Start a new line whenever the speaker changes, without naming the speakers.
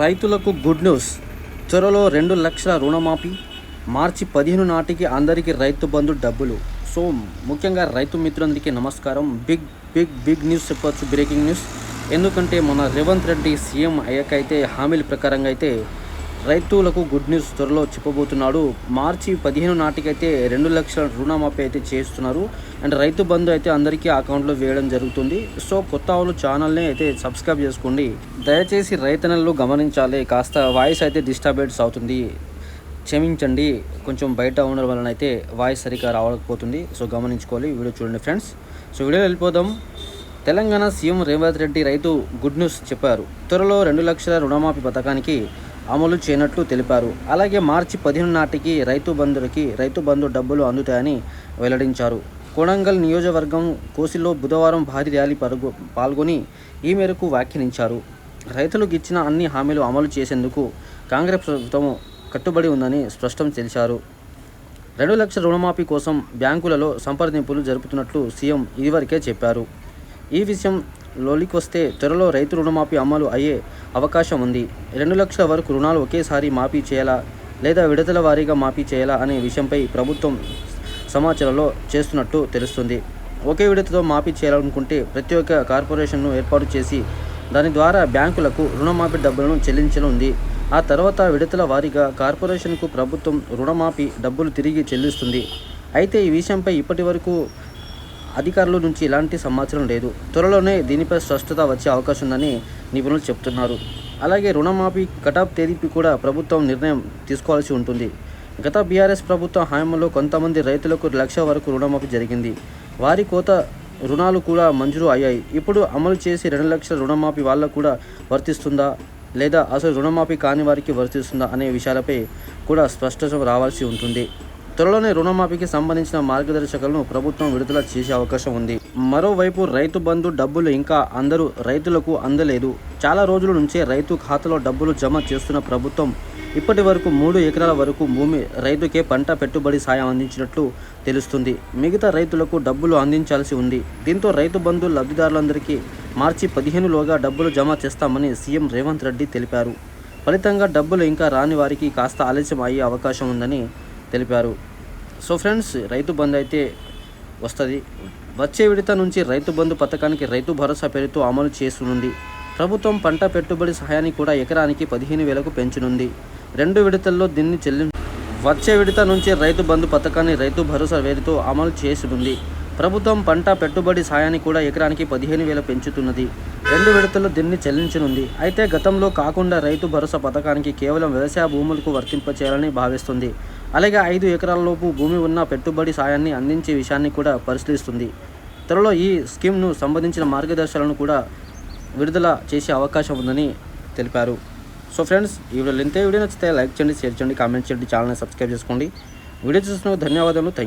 రైతులకు good news. త్వరలో రెండు లక్షల రుణమాఫీ. మార్చి పదిహేను నాటికి అందరికీ రైతు బంధు డబ్బులు. సో ముఖ్యంగా రైతు మిత్రులందరికీ నమస్కారం. బిగ్ బిగ్ బిగ్ న్యూస్ చెప్పొచ్చు బ్రేకింగ్ న్యూస్. ఎందుకంటే మన రేవంత్ రెడ్డి సీఎం అయ్యాకైతే హామీల ప్రకారంగా అయితే రైతులకు గుడ్ న్యూస్ త్వరలో చెప్పబోతున్నాడు. మార్చి పదిహేను నాటికైతే రెండు లక్షల రుణమాఫీ అయితే చేస్తున్నారు. అండ్ రైతు బంధు అయితే అందరికీ అకౌంట్లో వేయడం జరుగుతుంది. సో కొత్త వాళ్ళు ఛానల్ని అయితే సబ్స్క్రైబ్ చేసుకోండి. దయచేసి రైతన్నలు గమనించాలి. కాస్త వాయిస్ అయితే డిస్టర్బెన్స్ అవుతుంది. క్షమించండి. కొంచెం బయట ఉండడం వలన అయితే వాయిస్ సరిగ్గా రావకపోతుంది. సో గమనించుకోవాలి. వీడియో చూడండి ఫ్రెండ్స్ సో వీడియో వెళ్ళిపోదాం. తెలంగాణ సీఎం రేవంత్ రెడ్డి రైతు గుడ్ న్యూస్ చెప్పారు. త్వరలో రెండు లక్షల రుణమాఫీ పథకానికి అమలు చేయనట్లు తెలిపారు. అలాగే మార్చి పదిహేను నాటికి రైతు బంధులకి రైతు బంధు డబ్బులు అందుతాయని వెల్లడించారు. కొడంగల్ నియోజకవర్గం కోసిలో బుధవారం భారీ ర్యాలీ పరుగు పాల్గొని ఈ మేరకు వ్యాఖ్యానించారు. రైతులకు ఇచ్చిన అన్ని హామీలు అమలు చేసేందుకు కాంగ్రెస్ ప్రభుత్వం కట్టుబడి ఉందని స్పష్టం చేశారు. రెండు లక్షల రుణమాఫీ కోసం బ్యాంకులలో సంప్రదింపులు జరుపుతున్నట్లు సీఎం ఇదివరకే చెప్పారు. ఈ విషయం లోలికొస్తే త్వరలో రైతు రుణమాఫీ అమలు అయ్యే అవకాశం ఉంది. రెండు లక్షల వరకు రుణాలు ఒకేసారి మాఫీ చేయాలా? లేదా విడతల వారీగా మాఫీ చేయాలా అనే విషయంపై ప్రభుత్వం సమాచారంలో చేస్తున్నట్టు తెలుస్తుంది. ఒకే విడతతో మాఫీ చేయాలనుకుంటే ప్రతి ఒక్క కార్పొరేషన్ను ఏర్పాటు చేసి దాని ద్వారా బ్యాంకులకు రుణమాఫీ డబ్బులను చెల్లించనుంది. ఆ తర్వాత విడతల వారీగా కార్పొరేషన్కు ప్రభుత్వం రుణమాఫీ డబ్బులు తిరిగి చెల్లిస్తుంది. అయితే ఈ విషయంపై ఇప్పటి వరకు అధికారుల నుంచి ఎలాంటి సమాచారం లేదు. త్వరలోనే దీనిపై స్పష్టత వచ్చే అవకాశం ఉందని నిపుణులు చెప్తున్నారు. అలాగే రుణమాఫీ కటాఫ్ తేదీపై కూడా ప్రభుత్వం నిర్ణయం తీసుకోవాల్సి ఉంటుంది. గత బీఆర్ఎస్ ప్రభుత్వ హయాంలో కొంతమంది రైతులకు లక్ష వరకు రుణమాఫీ జరిగింది. వారి కోత రుణాలు కూడా మంజూరు అయ్యాయి. ఇప్పుడు అమలు చేసి రెండు లక్షల రుణమాఫీ వాళ్ళకు కూడా వర్తిస్తుందా? లేదా అసలు రుణమాఫీ కాని వారికి వర్తిస్తుందా? అనే విషయాలపై కూడా స్పష్టత రావాల్సి ఉంటుంది. త్వరలోనే రుణమాఫీకి సంబంధించిన మార్గదర్శకాలను ప్రభుత్వం విడుదల చేసే అవకాశం ఉంది. మరోవైపు రైతు బంధు డబ్బులు ఇంకా అందరూ రైతులకు అందలేదు. చాలా రోజుల నుంచే రైతు ఖాతాలో డబ్బులు జమ చేస్తున్న ప్రభుత్వం ఇప్పటి వరకు మూడు ఎకరాల వరకు భూమి రైతుకే పంట పెట్టుబడి సాయం అందించినట్లు తెలుస్తుంది. మిగతా రైతులకు డబ్బులు అందించాల్సి ఉంది. దీంతో రైతు బంధు లబ్ధిదారులందరికీ మార్చి పదిహేనులోగా డబ్బులు జమ చేస్తామని సీఎం రేవంత్ రెడ్డి తెలిపారు. ఫలితంగా డబ్బులు ఇంకా రాని వారికి కాస్త ఆలస్యం అయ్యే అవకాశం ఉందని తెలిపారు. సో ఫ్రెండ్స్ రైతు బంధు అయితే వస్తుంది. వచ్చే విడత నుంచి రైతు బంధు పథకానికి రైతు భరోసా పేరుతో అమలు చేస్తునుంది ప్రభుత్వం పంట పెట్టుబడి సహాయాన్ని కూడా ఎకరానికి పదిహేను వేలకు పెంచనుంది. రెండు విడతల్లో దీన్ని చెల్లి వచ్చే విడత నుంచి రైతు బంధు పథకాన్ని రైతు భరోసా పేరుతో అమలు చేసనుంది ప్రభుత్వం పంట పెట్టుబడి సాయాన్ని కూడా ఎకరానికి పదిహేను వేలు పెంచుతున్నది. రెండు విడతల్లో దీన్ని చెల్లించనుంది. అయితే గతంలో కాకుండా రైతు భరోసా పథకానికి కేవలం వ్యవసాయ భూములకు వర్తింపచేయాలని భావిస్తుంది. అలాగే ఐదు ఎకరాలలోపు భూమి ఉన్న పెట్టుబడి సాయాన్ని అందించే విషయాన్ని కూడా పరిశీలిస్తుంది. త్వరలో ఈ స్కీమ్ను సంబంధించిన మార్గదర్శకాలను కూడా విడుదల చేసే అవకాశం ఉందని తెలిపారు. సో ఫ్రెండ్స్ ఈ వీడియో ఎంత వీడియో నచ్చితే లైక్ చేయండి షేర్ చేయండి కామెంట్ చేయండి ఛానల్ని సబ్స్క్రైబ్ చేసుకోండి. వీడియో చూసిన ధన్యవాదాలు థ్యాంక్